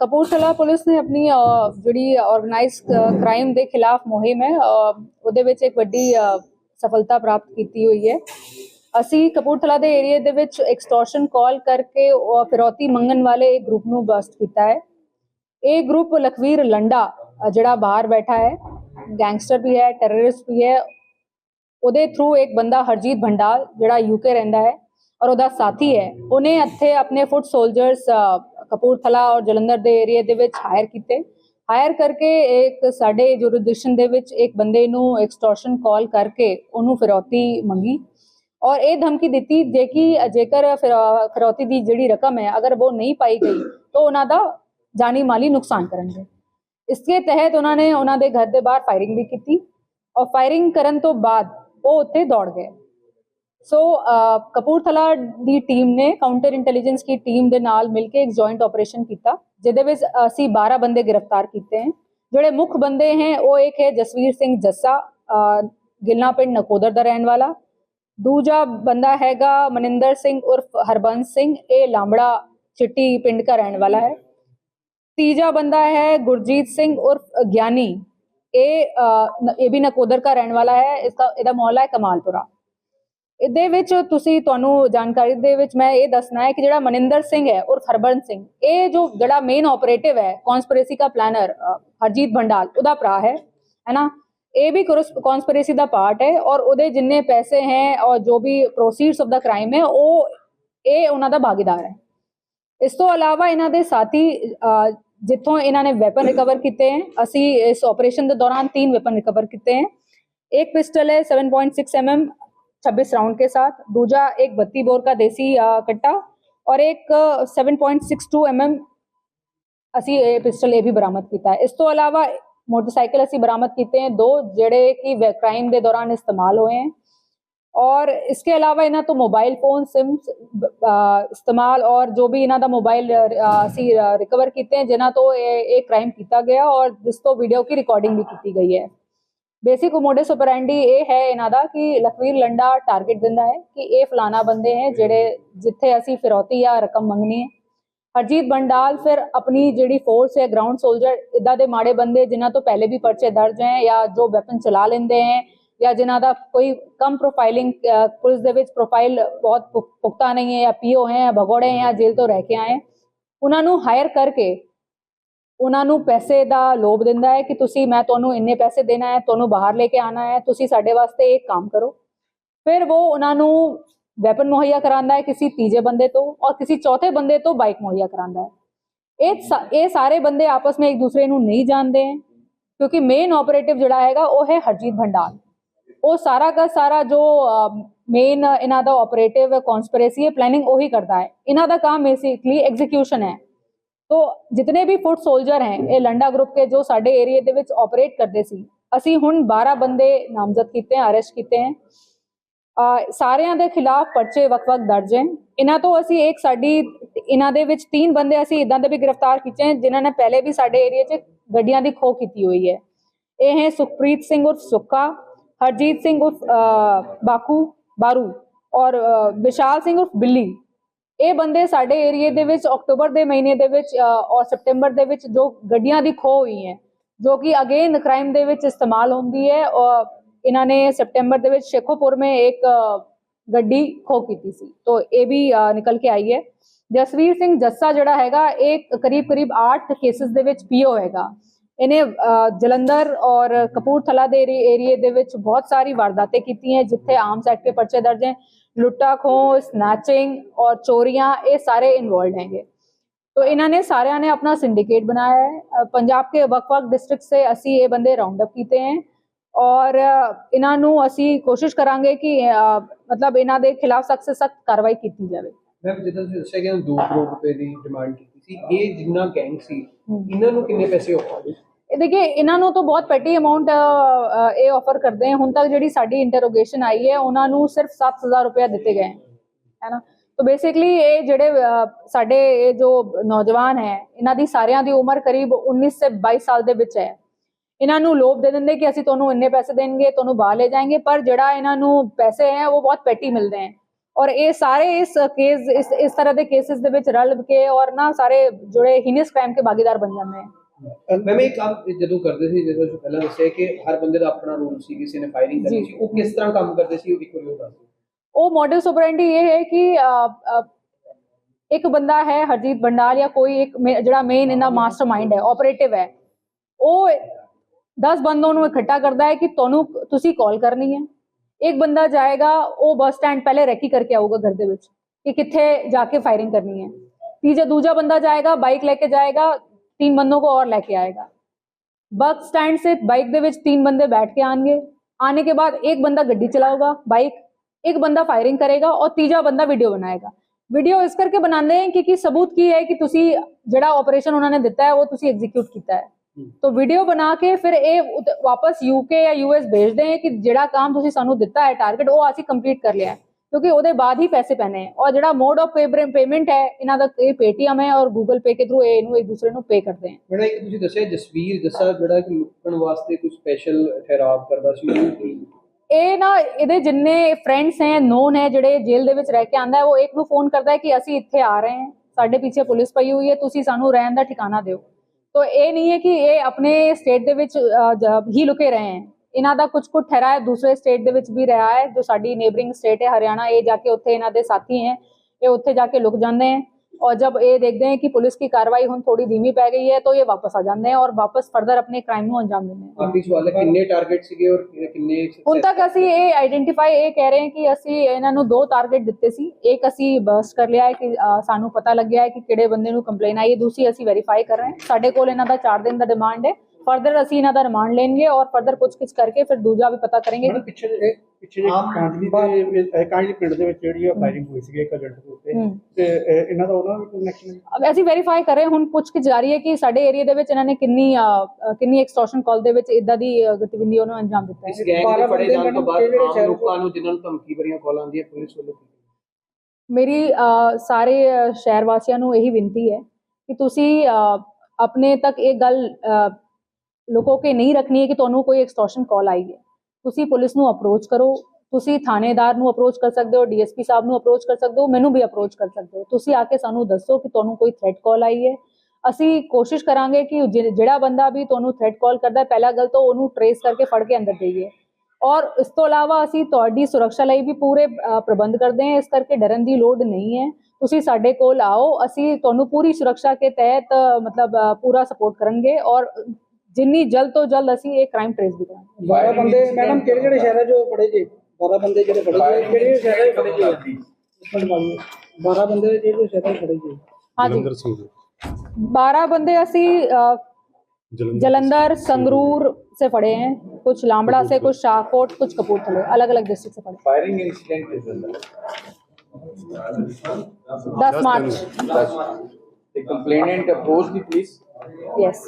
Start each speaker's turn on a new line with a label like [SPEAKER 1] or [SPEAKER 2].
[SPEAKER 1] Kapurthala police ਨੇ ਆਪਣੀ ਜਿਹੜੀ ਆਰਗੇਨਾਈਜ਼ਡ ਕ੍ਰਾਈਮ ਦੇ ਖਿਲਾਫ ਮੁਹਿੰਮ ਹੈ ਉਹਦੇ ਵਿੱਚ ਇੱਕ ਵੱਡੀ ਸਫਲਤਾ ਪ੍ਰਾਪਤ ਕੀਤੀ ਹੋਈ ਹੈ। ਅਸੀਂ ਕਪੂਰਥਲਾ ਦੇ ਏਰੀਆ ਦੇ ਵਿੱਚ ਐਕਸਟੋਰਸ਼ਨ ਕਾਲ ਕਰਕੇ ਉਹ ਫਿਰੌਤੀ ਮੰਗਣ ਵਾਲੇ ਇੱਕ ਗਰੁੱਪ ਨੂੰ ਬਸਟ ਕੀਤਾ ਹੈ। ਇਹ ਗਰੁੱਪ ਲਖਵੀਰ ਲੰਡਾ ਜਿਹੜਾ ਬਾਹਰ ਬੈਠਾ ਹੈ ਗੈਂਗਸਟਰ ਵੀ ਹੈ ਟੈਰਰਿਸਟ ਵੀ ਹੈ, ਉਹਦੇ ਥਰੂ ਇੱਕ ਬੰਦਾ ਹਰਜੀਤ ਭੰਡਾਲ, ਜਿਹੜਾ ਯੂਕੇ ਰਹਿੰਦਾ ਹੈ, ਔਰ ਉਹਦਾ ਸਾਥੀ ਹੈ। ਉਹਨੇ ਇੱਥੇ ਆਪਣੇ ਫੁੱਟ ਸੋਲਜਰਸ ਕਪੂਰਥਲਾ ਔਰ ਜਲੰਧਰ ਦੇ ਏਰੀਆ ਦੇ ਵਿੱਚ ਹਾਇਰ ਕੀਤੇ। ਹਾਇਰ ਕਰਕੇ ਇੱਕ ਸਾਡੇ ਜੁਰਿਸਡਿਕਸ਼ਨ ਦੇ ਵਿੱਚ ਇੱਕ ਬੰਦੇ ਨੂੰ ਐਕਸਟੋਰਸ਼ਨ ਕਾਲ ਕਰਕੇ ਉਹਨੂੰ ਫਿਰੌਤੀ ਮੰਗੀ। ਔਰ ਇਹ ਧਮਕੀ ਦਿੱਤੀ ਜੇ ਕਿ ਜੇਕਰ ਫਿਰੌ- ਫਿਰੌਤੀ ਦੀ ਜਿਹੜੀ ਰਕਮ ਹੈ, ਅਗਰ ਉਹ ਨਹੀਂ ਪਾਈ ਗਈ, ਤਾਂ ਉਹਨਾਂ ਦਾ ਜਾਨੀ ਮਾਲੀ ਨੁਕਸਾਨ ਕਰਨਗੇ। ਇਸਕੇ ਤਹਿਤ ਉਹਨਾਂ ਨੇ ਉਹਨਾਂ ਦੇ ਘਰ ਦੇ ਬਾਹਰ ਫਾਇਰਿੰਗ ਵੀ ਕੀਤੀ ਔਰ ਫਾਇਰਿੰਗ ਕਰਨ ਤੋਂ ਬਾਅਦ ਉਹ ਉੱਥੇ ਦੌੜ ਗਏ। ਸੋ ਕਪੂਰਥਲਾ uh, ਦੀ ਟੀਮ ਨੇ ਕਾਊਂਟਰ ਇੰਟੈਲੀਜੈਂਸ ਦੀ ਟੀਮ ਦੇ ਨਾਲ ਮਿਲ ਕੇ ਇੱਕ ਜੁਆਇੰਟ ਆਪਰੇਸ਼ਨ ਕੀਤਾ ਜਿਹਦੇ ਵਿੱਚ ਅਸੀਂ 12 ਬੰਦੇ ਗ੍ਰਿਫਤਾਰ ਕੀਤੇ ਹਨ ਜਿਹੜੇ ਮੁੱਖ ਬੰਦੇ ਹਨ ਉਹ ਇੱਕ ਹੈ ਜਸਵੀਰ ਸਿੰਘ ਜੱਸਾ ਅ, ਗਿਲਨਾ ਪਿੰਡ ਨਕੋਦਰ ਦਾ ਰਹਿਣ ਵਾਲਾ। ਦੂਜਾ ਬੰਦਾ ਹੈਗਾ ਮਨਿੰਦਰ ਸਿੰਘ ਉਰਫ ਹਰਬੰਸ ਸਿੰਘ ਇਹ ਲਾਂਬੜਾ ਚਿੱਟੀ ਪਿੰਡ ਦਾ ਰਹਿਣ ਵਾਲਾ ਹੈ। ਤੀਜਾ ਬੰਦਾ ਹੈ ਗੁਰਜੀਤ ਸਿੰਘ ਉਰਫ ਗਿਆਨੀ ਇਹ ਇਹ ਵੀ ਨਕੋਦਰ ਦਾ ਰਹਿਣ ਵਾਲਾ ਹੈ ਇਸਦਾ ਇਹਦਾ ਮੁਹੱਲਾ ਹੈ ਕਮਾਲਪੁਰਾ। ਇਹਦੇ ਵਿੱਚ ਤੁਸੀਂ ਤੁਹਾਨੂੰ ਜਾਣਕਾਰੀ ਦੇ ਵਿੱਚ ਮੈਂ ਇਹ ਦੱਸਣਾ ਹੈ ਕਿ ਜਿਹੜਾ ਮਨਿੰਦਰ ਸਿੰਘ ਹੈ ਔਰ ਹਰਬਨ ਸਿੰਘ, ਇਹ ਜੋ ਜਿਹੜਾ ਮੇਨ ਆਪਰੇਟਿਵ ਹੈ ਕਨਸਪੀਰੇਸੀ ਦਾ ਪਲਾਨਰ ਹਰਜੀਤ ਭੰਡਾਲ, ਉਹਦਾ ਭਰਾ ਹੈ, ਹੈਨਾ? ਇਹ ਵੀ ਕਨਸਪੀਰੇਸੀ ਦਾ ਪਾਰਟ ਹੈ ਔਰ ਉਹਦੇ ਜਿੰਨੇ ਪੈਸੇ ਹੈ ਔਰ ਜੋ ਵੀ ਪ੍ਰੋਸੀਡਸ ਆਫ ਦਾ ਕ੍ਰਾਈਮ ਹੈ, ਉਹ, ਇਹ ਉਹਨਾਂ ਦਾ ਭਾਗੀਦਾਰ ਹੈ। ਇਸ ਤੋਂ ਇਲਾਵਾ ਇਹਨਾਂ ਦੇ ਸਾਥੀ ਜਿੱਥੋਂ ਇਹਨਾਂ ਨੇ ਵੈਪਨ ਰਿਕਵਰ ਕੀਤੇ ਹੈ, ਅਸੀਂ ਇਸ ਆਪਰੇਸ਼ਨ ਦੇ ਦੌਰਾਨ ਤਿੰਨ ਵੈਪਨ ਰਿਕਵਰ ਕੀਤੇ ਹੈ। ਇੱਕ ਪਿਸਟਲ ਹੈ 7.6 ਐਮਐਮ 26 राउंड के साथ दूजा एक बत्ती बोर का देसी अ, कट्टा और एक अ, 7.62 mm ਅਸੀਂ ਇਹ ਪਿਸਟਲ ਇਹ ਵੀ ਬਰਾਮਦ ਕੀਤਾ ਹੈ ਇਸ ਤੋਂ ਇਲਾਵਾ ਮੋਟਰਸਾਈਕਲ ਅਸੀਂ ਬਰਾਮਦ ਕੀਤੇ हैं दो ਜਿਹੜੇ ਕਿ ਕ੍ਰਾਈਮ ਦੇ ਦੌਰਾਨ ਇਸਤੇਮਾਲ ਹੋਏ हैं और इसके अलावा ਇਹਨਾਂ ਤੋਂ ਮੋਬਾਈਲ ਫੋਨ ਸਿਮਸ ਇਸਤੇਮਾਲ ਔਰ ਜੋ ਵੀ ਇਹਨਾਂ ਦਾ ਮੋਬਾਈਲ ਅਸੀਂ ਰਿਕਵਰ ਕੀਤੇ हैं ਜਿਨ੍ਹਾਂ ਤੋਂ ਇਹ ਇਹ ਕ੍ਰਾਈਮ ਕੀਤਾ ਗਿਆ ਔਰ ਜਿਸ ਤੋਂ ਵੀਡੀਓ ਕੀ ਰਿਕਾਰਡਿੰਗ ਵੀ ਕੀਤੀ ਗਈ ਹੈ ਬੇਸਿਕ ਮੋਡਸ ਆਪਰੈਂਡੀ ਇਹ ਹੈ ਇਹਨਾਂ ਦਾ ਕਿ ਲਖਵੀਰ ਲੰਡਾ ਟਾਰਗੇਟ ਦਿੰਦਾ ਹੈ ਕਿ ਇਹ ਫਲਾਣਾ ਬੰਦੇ ਹੈ ਜਿਹੜੇ ਜਿੱਥੇ ਅਸੀਂ ਫਿਰੌਤੀ ਜਾਂ ਰਕਮ ਮੰਗਣੀ ਹੈ। ਹਰਜੀਤ ਬੰਡਾਲ ਫਿਰ ਆਪਣੀ ਜਿਹੜੀ ਫੋਰਸ ਹੈ ਗਰਾਊਂਡ ਸੋਲਜਰ ਇਦਾਂ ਦੇ ਮਾੜੇ ਬੰਦੇ ਜਿਨ੍ਹਾਂ ਤੋਂ ਪਹਿਲੇ ਵੀ ਪਰਚੇ ਦਰਜ ਹੈ ਜਾਂ ਜੋ ਵੈਪਨ ਚਲਾ ਲੈਂਦੇ ਹੈ ਜਾਂ ਜਿਨ੍ਹਾਂ ਦਾ ਕੋਈ ਕਮ ਪ੍ਰੋਫਾਈਲਿੰਗ ਪੁਲਿਸ ਦੇ ਵਿੱਚ ਪ੍ਰੋਫਾਈਲ ਬਹੁਤ ਪੁਖਤਾ ਨਹੀਂ ਹੈ ਜਾਂ ਪੀਓ ਹੈ ਜਾਂ ਭਗੌੜੇ ਹੈ ਜਾਂ ਜੇਲ੍ਹ ਤੋਂ ਰਹਿ ਕੇ ਆਏ ਉਹਨਾਂ ਨੂੰ ਹਾਇਰ ਕਰਕੇ ਉਹਨਾਂ ਨੂੰ ਪੈਸੇ ਦਾ ਲੋਭ ਦਿੰਦਾ ਹੈ ਕਿ ਤੁਸੀਂ, ਮੈਂ ਤੁਹਾਨੂੰ ਇੰਨੇ ਪੈਸੇ ਦੇਣਾ ਹੈ, ਤੁਹਾਨੂੰ ਬਾਹਰ ਲੈ ਕੇ ਆਣਾ ਹੈ, ਤੁਸੀਂ ਸਾਡੇ ਵਾਸਤੇ ਇੱਕ ਕੰਮ ਕਰੋ। ਫਿਰ ਉਹ ਉਹਨਾਂ ਨੂੰ ਵੈਪਨ ਮੁਹੱਈਆ ਕਰਾਉਂਦਾ ਹੈ, ਕਿਸੇ ਤੀਜੇ ਬੰਦੇ ਤੋਂ ਔਰ ਕਿਸੇ ਚੌਥੇ ਬੰਦੇ ਤੋਂ ਬਾਈਕ ਮੁਹੱਈਆ ਕਰਾਉਂਦਾ ਹੈ। ਇਹ ਸਾ- ਇਹ ਸਾਰੇ ਬੰਦੇ ਆਪਸ ਵਿੱਚ ਇੱਕ ਦੂਸਰੇ ਨੂੰ ਨਹੀਂ ਜਾਣਦੇ ਹੈ ਕਿਉਂਕਿ ਮੇਨ ਆਪਰੇਟਿਵ ਜਿਹੜਾ ਹੈਗਾ ਉਹ ਹੈ ਹਰਜੀਤ ਭੰਡਾਲ। ਉਹ ਸਾਰਾ ਦਾ ਸਾਰਾ ਜੋ ਮੇਨ ਇਹਨਾਂ ਦਾ ਆਪਰੇਟਿਵ ਕਨਸਪੀਰੇਸੀ ਹੈ ਪਲੈਨਿੰਗ ਉਹੀ ਕਰਦਾ ਹੈ। ਇਹਨਾਂ ਦਾ ਕੰਮ ਬੇਸਿਕਲੀ ਐਗਜ਼ੀਕਿਊਸ਼ਨ ਹੈ। तो जितने भी फुट सोल्जर हैं ये लंडा ग्रुप के जो साडे एरिया ਦੇ ਵਿੱਚ ਆਪਰੇਟ ਕਰਦੇ ਸੀ ਅਸੀਂ ਹੁਣ 12 ਬੰਦੇ ਨਾਮਜ਼ਦ ਕੀਤੇ ਹਨ ਅਰੈਸਟ ਕੀਤੇ ਹਨ ਅ, ਸਾਰਿਆਂ ਦੇ ਖਿਲਾਫ ਪਰਚੇ ਵਕ-ਵਕ ਦਰਜ ਹਨ ਇਹਨਾਂ ਤੋਂ ਅਸੀਂ ਇੱਕ ਸਾਡੀ ਇਹਨਾਂ ਦੇ ਵਿੱਚ ਤਿੰਨ ਬੰਦੇ ਅਸੀਂ ਇਦਾਂ ਦੇ ਵੀ ਗ੍ਰਿਫਤਾਰ ਕੀਤੇ ਹਨ ਜਿਨ੍ਹਾਂ ਨੇ ਪਹਿਲੇ ਵੀ ਸਾਡੇ ਏਰੀਆ 'ਚ ਗੱਡੀਆਂ ਦੀ ਖੋਹ ਕੀਤੀ ਹੋਈ ਹੈ ਇਹ ਹੈ ਸੁਖਪ੍ਰੀਤ ਸਿੰਘ ਉਰਫ ਸੁੱਕਾ ਹਰਜੀਤ ਸਿੰਘ ਉਰਫ ਅ, ਬਾਕੂ ਬਾਰੂ ਔਰ ਅ, ਵਿਸ਼ਾਲ ਸਿੰਘ ਉਰਫ ਬਿੱਲੀ ਇਹ ਬੰਦੇ ਸਾਡੇ ਏਰੀਏ ਦੇ ਵਿੱਚ ਅਕਤੂਬਰ ਦੇ ਮਹੀਨੇ ਦੇ ਵਿੱਚ ਔਰ ਸਪਟੈਂਬਰ ਦੇ ਵਿੱਚ ਜੋ ਗੱਡੀਆਂ ਦੀ ਖੋ ਹੋਈ ਹੈ, ਜੋ ਕਿ ਅਗੇਨ ਕ੍ਰਾਈਮ ਦੇ ਵਿੱਚ ਇਸਤੇਮਾਲ ਹੁੰਦੀ ਹੈ, ਔਰ ਇਹਨਾਂ ਨੇ ਸਪਟੈਂਬਰ ਦੇ ਵਿੱਚ ਸ਼ੇਖੋਪੁਰ ਮੇ ਇੱਕ ਗੱਡੀ ਖੋ ਕੀਤੀ ਸੀ। ਤੋਂ ਇਹ ਵੀ ਨਿਕਲ ਕੇ ਆਈ ਹੈ। ਜਸਵੀਰ ਸਿੰਘ ਜੱਸਾ ਜਿਹੜਾ ਹੈਗਾ, ਇਹ ਕਰੀਬ ਕਰੀਬ 8 ਕੇਸਸ ਦੇ ਵਿੱਚ ਪੀਓ ਹੈਗਾ। ਇਹਨੇ ਜਲੰਧਰ ਔਰ ਕਪੂਰਥਲਾ ਦੇ ਏਰੀਏ ਦੇ ਵਿੱਚ ਬਹੁਤ ਸਾਰੀ ਵਾਰਦਾਤਾਂ ਕੀਤੀਆਂ ਜਿੱਥੇ ਆਰਮਸ ਐਕਟ ਦੇ ਪਰਚੇ ਦਰਜ ਹੈ ਲੁੱਟਾ ਖੋਹ ਸਨੈਚਿੰਗ ਔਰ ਚੋਰੀਆਂ ਇਹ ਸਾਰੇ ਇਨਵੋਲਡ ਹੈਗੇ तो इन्होंने सारे ने अपना सिंडिकेट बनाया है पंजाब के वक् वक् डिस्ट्रिक्ट से असी ये बंदे राउंड अप किते हैं और इन्हों असी कोशिश करा कि मतलब इन्हों के खिलाफ सख्त से सख्त कार्रवाई की जाए
[SPEAKER 2] ਮੈਂ ਜਿੱਦਾਂ ਤੁਸੀਂ ਦੱਸਿਆ ਕਿ ਦੋ ਕਰੋੜ ਰੁਪਏ ਦੀ ਡਿਮਾਂਡ ਕੀਤੀ ਸੀ। ਇਹ ਜਿੰਨਾ ਗੈਂਗ ਸੀ ਇਹਨਾਂ ਨੂੰ ਕਿੰਨੇ ਪੈਸੇ ਆਫਰ
[SPEAKER 1] ਇਹ ਦੇਖੇ ਇਹਨਾਂ ਨੂੰ ਤਾਂ ਬਹੁਤ ਪੈਟੀ ਅਮਾਉਂਟ ਇਹ ਆਫਰ ਕਰਦੇ ਹਨ ਹੁਣ ਤੱਕ ਜਿਹੜੀ ਸਾਡੀ ਇੰਟਰੋਗੇਸ਼ਨ ਆਈ ਹੈ ਉਹਨਾਂ ਨੂੰ ਸਿਰਫ 7000 ਰੁਪਏ ਦਿੱਤੇ ਗਏ। ਹੈ ਨਾ ਤਾਂ ਬੇਸਿਕਲੀ ਇਹ ਜਿਹੜੇ ਸਾਡੇ ਇਹ ਜੋ ਨੌਜਵਾਨ ਹੈ ਇਹਨਾਂ ਦੀ ਸਾਰਿਆਂ ਦੀ ਉਮਰ ਕਰੀਬ 19 ਸੇ 22 ਸਾਲ ਦੇ ਵਿੱਚ ਹੈ। ਇਹਨਾਂ ਨੂੰ ਲੋਭ ਦੇ ਦਿੰਦੇ ਕਿ ਅਸੀਂ ਤੁਹਾਨੂੰ ਇੰਨੇ ਪੈਸੇ ਦੇਣਗੇ ਤੁਹਾਨੂੰ ਬਾਹਰ ਲੈ ਜਾਏਗੇ ਪਰ ਜਿਹੜਾ ਇਹਨਾਂ ਨੂੰ ਪੈਸੇ ਹੈ ਉਹ ਬਹੁਤ ਪੈਟੀ ਮਿਲਦੇ ਹੈ। ਔਰ ਇਹ ਸਾਰੇ ਇਸ ਕੇਸ ਇਸ ਤਰ੍ਹਾਂ ਦੇ ਕੇਸਿਸ ਦੇ ਵਿੱਚ ਰਲ ਕੇ ਔਰ ਨਾ ਸਾਰੇ ਜੁੜੇ ਹੀਨਸ ਕ੍ਰਾਈਮ ਕੇ ਭਾਗੀਦਾਰ ਬਣ ਜਾਂਦੇ ਹਨ
[SPEAKER 2] ਮੈਂ ਇਹ ਕੰਮ ਜਦੋਂ ਕਰਦੇ ਸੀ ਜਦੋਂ ਪਹਿਲਾਂ ਦੱਸਿਆ ਕਿ ਹਰ ਬੰਦੇ ਦਾ ਆਪਣਾ ਰੂਲ ਸੀ ਕਿਸੇ ਨੇ ਫਾਇਰਿੰਗ ਕਰਨੀ ਸੀ ਉਹ ਕਿਸ ਤਰ੍ਹਾਂ ਕੰਮ ਕਰਦੇ ਸੀ ਉਹ ਇੱਕ ਵਾਰੀ ਦੱਸੋ
[SPEAKER 1] ਉਹ ਮੋਡਸ ਆਪਰੈਂਡੀ ਇਹ ਹੈ ਕਿ ਇੱਕ ਬੰਦਾ ਹੈ ਹਰਜੀਤ ਬੰਡਾਲ ਜਾਂ ਕੋਈ ਇੱਕ ਜਿਹੜਾ ਮੇਨ ਇਹਨਾਂ ਮਾਸਟਰਮਾਈਂਡ ਹੈ ਆਪਰੇਟਿਵ ਹੈ ਉਹ 10 ਬੰਦੋਂ ਨੂੰ ਇਕੱਠਾ ਕਰਦਾ ਹੈ ਕਿ ਤੁਹਾਨੂੰ ਤੁਸੀਂ ਕਾਲ ਕਰਨੀ ਹੈ। ਇੱਕ ਬੰਦਾ ਜਾਏਗਾ ਉਹ ਬੱਸ ਸਟੈਂਡ ਪਹਿਲੇ ਰੈਕੀ ਕਰਕੇ ਆਊਗਾ ਘਰ ਦੇ ਵਿੱਚ ਕਿ ਕਿੱਥੇ ਜਾ ਕੇ फायरिंग करनी है तीजा दूजा बंदा जाएगा बाइक लेके जाएगा तीन बंदों को और लेके आएगा बस स्टैंड से बाइक ਦੇ ਵਿੱਚ तीन बंदे बैठ के आएंगे आने के बाद एक बंदा ਗੱਡੀ ਚਲਾਊਗਾ ਬਾਈਕ ਇੱਕ ਬੰਦਾ ਫਾਇਰਿੰਗ ਕਰੇਗਾ ਔਰ ਤੀਜਾ ਬੰਦਾ ਵੀਡੀਓ ਬਣਾਏਗਾ ਵੀਡੀਓ ਇਸ ਕਰਕੇ ਬਣਾਉਂਦੇ हैं क्योंकि ਸਬੂਤ ਕੀ ਹੈ ਕਿ ਤੁਸੀਂ ਜਿਹੜਾ ਆਪਰੇਸ਼ਨ ਉਹਨਾਂ ਨੇ ਦਿੱਤਾ ਹੈ ਉਹ ਤੁਸੀਂ ਐਗਜ਼ੀਕਿਊਟ ਕੀਤਾ ਹੈ ਤੋ ਵੀਡੀਓ ਬਣਾ ਕੇ ਫਿਰ ਇਹ ਵਾਪਸ ਯੂਕੇ ਜਾਂ ਯੂਐਸ ਭੇਜਦੇ हैं ਕਿ ਜਿਹੜਾ ਕੰਮ ਤੁਸੀਂ ਸਾਨੂੰ ਦਿੱਤਾ ਹੈ ਟਾਰਗੇਟ ਉਹ ਅਸੀਂ ਕੰਪਲੀਟ ਕਰ ਲਿਆ ਹੈ। ਕਿਉਂਕਿ ਉਹਦੇ ਬਾਅਦ ਹੀ ਪੈਸੇ ਪੈਣੇ ਹੈ। ਔਰ ਜਿਹੜਾ ਮੋਡ ਆਫ ਪੇਮੈਂਟ ਹੈ ਇਹਨਾਂ ਦਾ ਇਹ ਪੇਟੀਐਮ ਹੈ ਔਰ ਗੂਗਲ ਪੇ ਕੇ ਥਰੂ ਇਹ ਇਹਨੂੰ ਇੱਕ ਦੂਸਰੇ ਨੂੰ ਪੇ ਕਰਦੇ ਹੈ।
[SPEAKER 2] ਜਿਹੜਾ ਇੱਕ ਤੁਸੀਂ ਦੱਸਿਆ ਜਸਵੀਰ ਜੱਸਾ ਜਿਹੜਾ ਕਿ ਲੁੱਟਣ ਵਾਸਤੇ ਕੁਝ ਸਪੈਸ਼ਲ ਠਹਿਰਾਵ ਕਰਦਾ ਸੀ। ਕੋਈ
[SPEAKER 1] ਇਹ ਨਾ ਇਹਦੇ ਜਿੰਨੇ ਫਰੈਂਡਸ ਹੈ ਨੋਨ ਹੈ ਜਿਹੜੇ ਜੇਲ੍ਹ ਦੇ ਵਿੱਚ ਰਹਿ ਕੇ ਆਂਦਾ ਹੈ ਉਹ ਇੱਕ ਨੂੰ ਫੋਨ ਕਰਦਾ ਹੈ ਕਿ ਅਸੀਂ ਇੱਥੇ ਆ ਰਹੇ ਹਾਂ। ਸਾਡੇ ਪਿੱਛੇ ਪੁਲਿਸ ਪਈ ਹੋਈ ਹੈ ਤੁਸੀਂ ਸਾਨੂੰ ਰਹਿਣ ਦਾ ਠਿਕਾਣਾ ਦਿਓ। ਤੋ ਇਹ ਨਹੀਂ ਹੈ ਕਿ ਇਹ ਆਪਣੇ ਸਟੇਟ ਦੇ ਵਿੱਚ ਹੀ ਲੁਕੇ ਰਹੇ ਹੈ। ਇਹਨਾਂ ਦਾ ਕੁਝ ਕੁਝ ਠਹਿਰਾ ਹੈ, ਦੂਸਰੇ ਸਟੇਟ ਦੇ ਵਿੱਚ ਵੀ ਰਿਹਾ ਹੈ, ਜੋ ਸਾਡੀ ਨੇਬਰਿੰਗ ਸਟੇਟ ਹੈ, ਹਰਿਆਣਾ, ਇਹ ਜਾ ਕੇ ਉੱਥੇ ਇਹਨਾਂ ਦੇ ਸਾਥੀ ਹੈ, ਇਹ ਉੱਥੇ ਜਾ ਕੇ ਲੁਕ ਜਾਂਦੇ हैं और जब ये देखते हैं कि पुलिस की कार्रवाई ਹੁਣ ਥੋੜੀ ਧੀਮੀ ਪੈ ਗਈ ਹੈ तो ये वापस आ जाते हैं और वापस फर्दर अपने क्राइम ਨੂੰ ਅੰਜਾਮ ਦਿੰਦੇ हैं
[SPEAKER 2] ਆਖਰੀ ਸਵਾਲ ਹੈ ਕਿੰਨੇ ਟਾਰਗੇਟ ਸੀਗੇ ਔਰ ਕਿੰਨੇ
[SPEAKER 1] ਹੁਣ ਤੱਕ ਅਸੀਂ ਇਹ ਆਈਡੈਂਟੀਫਾਈ ਇਹ ਕਹਿ ਰਹੇ ਹਾਂ ਕਿ ਅਸੀਂ ਇਹਨਾਂ ਨੂੰ ਦੋ ਟਾਰਗੇਟ ਦਿੱਤੇ ਸੀ ਇੱਕ ਅਸੀਂ ਬਸਟ ਕਰ ਲਿਆ ਹੈ ਕਿ ਅ, ਸਾਨੂੰ ਪਤਾ ਲੱਗਿਆ ਹੈ ਕਿ ਕਿਹੜੇ ਬੰਦੇ ਨੂੰ ਕੰਪਲੇਨ ਆਈ ਹੈ ਦੂਸਰੀ ਅਸੀਂ ਵੈਰੀਫਾਈ ਕਰ ਰਹੇ ਹਾਂ ਸਾਡੇ ਕੋਲ ਇਹਨਾਂ ਦਾ 4 ਦਿਨ ਦਾ ਡਿਮਾਂਡ ਹੈ ਫਰਦਰ ਅਸੀਂ ਇਹਨਾਂ ਦਾ ਰਿਮਾਂਡ ਲੈਣਗੇ ਔਰ ਫਰਦਰ ਕੁਝ ਕੁਝ ਕਰਕੇ ਫਿਰ ਦੂਜਾ ਵੀ ਪਤਾ ਕਰਾਂਗੇ
[SPEAKER 3] ਪਿੱਛੇ ਜੇ ਪਿੱਛੇ ਜੇ ਕਾਂਜਲੀ ਦੇ ਕਾਂਜਲੀ ਪਿੰਡ ਦੇ ਵਿੱਚ ਜਿਹੜੀ ਆ ਫਾਇਰਿੰਗ ਹੋਈ ਸੀਗੀ ਇੱਕ ਏਜੰਟ ਦੇ ਉੱਤੇ। ਤੇ ਇਹ- ਇਹਨਾਂ ਦਾ ਉਹਨਾਂ ਨਾਲ ਵੀ ਕਨੈਕਸ਼ਨ
[SPEAKER 1] ਅਬ ਅਸੀਂ ਵੈਰੀਫਾਈ ਕਰ ਰਹੇ ਹੁਣ ਪੁੱਛ ਕੇ ਜਾਰੀ ਹੈ ਕਿ ਸਾਡੇ ਏਰੀਆ ਦੇ ਵਿੱਚ ਇਹਨਾਂ ਨੇ ਕਿੰਨੀ ਕਿੰਨੀ ਐਕਸਟੋਰਸ਼ਨ ਕਾਲ ਦੇ ਵਿੱਚ ਇਦਾਂ ਦੀ ਅ, ਗਤੀਵਿਧੀ ਉਹਨੂੰ ਅੰਜਾਮ ਦਿੱਤਾ
[SPEAKER 2] ਇਸ
[SPEAKER 1] ਹੈ
[SPEAKER 2] ਗੈਂਗ ਦੇ
[SPEAKER 3] ਬਾਰਾਂ
[SPEAKER 2] ਫੜੇ
[SPEAKER 3] ਬੰਦੇ
[SPEAKER 2] ਜਾਣ ਤੋਂ
[SPEAKER 3] ਮੈਡਮ
[SPEAKER 2] ਬਾਅਦ
[SPEAKER 3] ਕਿਹੜੇ
[SPEAKER 2] ਆਮ
[SPEAKER 3] ਸ਼ਹਿਰ
[SPEAKER 2] ਲੋਕਾਂ ਨੂੰ ਜਿਨ੍ਹਾਂ ਨੂੰ ਧਮਕੀ ਭਰੀਆਂ ਕਾਲ ਆਉਂਦੀਆਂ ਪੁਲਿਸ ਵੱਲੋਂ
[SPEAKER 1] ਮੇਰੀ ਸਾਰੇ ਸ਼ਹਿਰ ਵਾਸੀਆਂ ਨੂੰ ਇਹੀ ਬੇਨਤੀ ਹੈ ਕਿ ਤੁਸੀਂ ਆਪਣੇ ਤੱਕ ਇਹ ਗੱਲ ਲੋਕੋ ਕੇ ਨਹੀਂ ਰੱਖਣੀ ਹੈ ਕਿ ਤੁਹਾਨੂੰ ਕੋਈ ਐਕਸਟੋਰਸ਼ਨ ਕਾਲ ਆਈ ਹੈ। ਤੁਸੀਂ ਪੁਲਿਸ ਨੂੰ ਅਪਰੋਚ ਕਰੋ, ਤੁਸੀਂ ਥਾਣੇਦਾਰ ਨੂੰ ਅਪਰੋਚ ਕਰ ਸਕਦੇ ਹੋ, ਡੀਐਸਪੀ ਸਾਹਿਬ ਨੂੰ ਅਪਰੋਚ ਕਰ ਸਕਦੇ ਹੋ, ਮੈਨੂੰ ਵੀ ਅਪਰੋਚ ਕਰ ਸਕਦੇ ਹੋ। ਤੁਸੀਂ ਆ ਕੇ ਸਾਨੂੰ ਦੱਸੋ ਕਿ ਤੁਹਾਨੂੰ ਕੋਈ ਥ੍ਰੈਟ ਕਾਲ ਆਈ ਹੈ। ਅਸੀਂ ਕੋਸ਼ਿਸ਼ ਕਰਾਂਗੇ ਕਿ ਜਿਹੜਾ ਬੰਦਾ ਵੀ ਤੁਹਾਨੂੰ ਥ੍ਰੈਟ ਕਾਲ ਕਰਦਾ ਹੈ, ਪਹਿਲਾ ਗੱਲ ਤਾਂ ਉਹਨੂੰ ਟਰੇਸ ਕਰਕੇ ਫੜ ਕੇ ਅੰਦਰ ਦੇਈਏ। ਔਰ ਇਸ ਤੋਂ ਇਲਾਵਾ ਅਸੀਂ ਤੁਹਾਡੀ ਸੁਰੱਖਿਆ ਲਈ ਵੀ ਪੂਰੇ ਪ੍ਰਬੰਧ ਕਰਦੇ ਹਾਂ, ਇਸ ਕਰਕੇ ਡਰਨ ਦੀ ਲੋੜ ਨਹੀਂ ਹੈ। ਤੁਸੀਂ ਸਾਡੇ ਕੋਲ ਆਓ, ਅਸੀਂ ਤੁਹਾਨੂੰ ਪੂਰੀ ਸੁਰੱਖਿਆ ਕੇ ਤਹਿਤ, ਮਤਲਬ ਪੂਰਾ ਸਪੋਰਟ ਕਰਾਂਗੇ ਔਰ ਜਿੰਨੀ ਜਲਦ ਤੋਂ ਜਲਦ ਅਸੀਂ ਇਹ ਕ੍ਰਾਈਮ ਟ੍ਰੇਸ ਵੀ ਕਰਾਂਗੇ
[SPEAKER 3] 12 ਬੰਦੇ ਮੈਡਮ ਕਿਹੜੇ ਕਿਹੜੇ ਸ਼ਹਿਰਾਂ 'ਚੋਂ ਫੜੇ ਜੀ 12 ਬੰਦੇ ਜਿਹੜੇ ਫੜੇ ਜੀ ਕਿਹੜੇ ਸ਼ਹਿਰਾਂ 'ਚ ਫੜੇ ਜੀ 12 ਬੰਦੇ ਜਿਹੜੇ ਸ਼ਹਿਰਾਂ 'ਚ ਫੜੇ ਜੀ
[SPEAKER 1] ਹਾਂਜੀ
[SPEAKER 4] ਜਲੰਧਰ ਸਿੰਘ
[SPEAKER 1] 12 बंदे ਅਸੀਂ ਅ,
[SPEAKER 4] जलंधर
[SPEAKER 1] जलंधर संगरूर से पढ़े हैं कुछ लामड़ा से कुछ शाहकोट कुछ कपूरथले अलग अलग डिस्ट्रिक्ट से पढ़े
[SPEAKER 5] फायरिंग इंसिडेंट is in
[SPEAKER 1] दस मार्च
[SPEAKER 5] The complainant approached the police.
[SPEAKER 1] Yes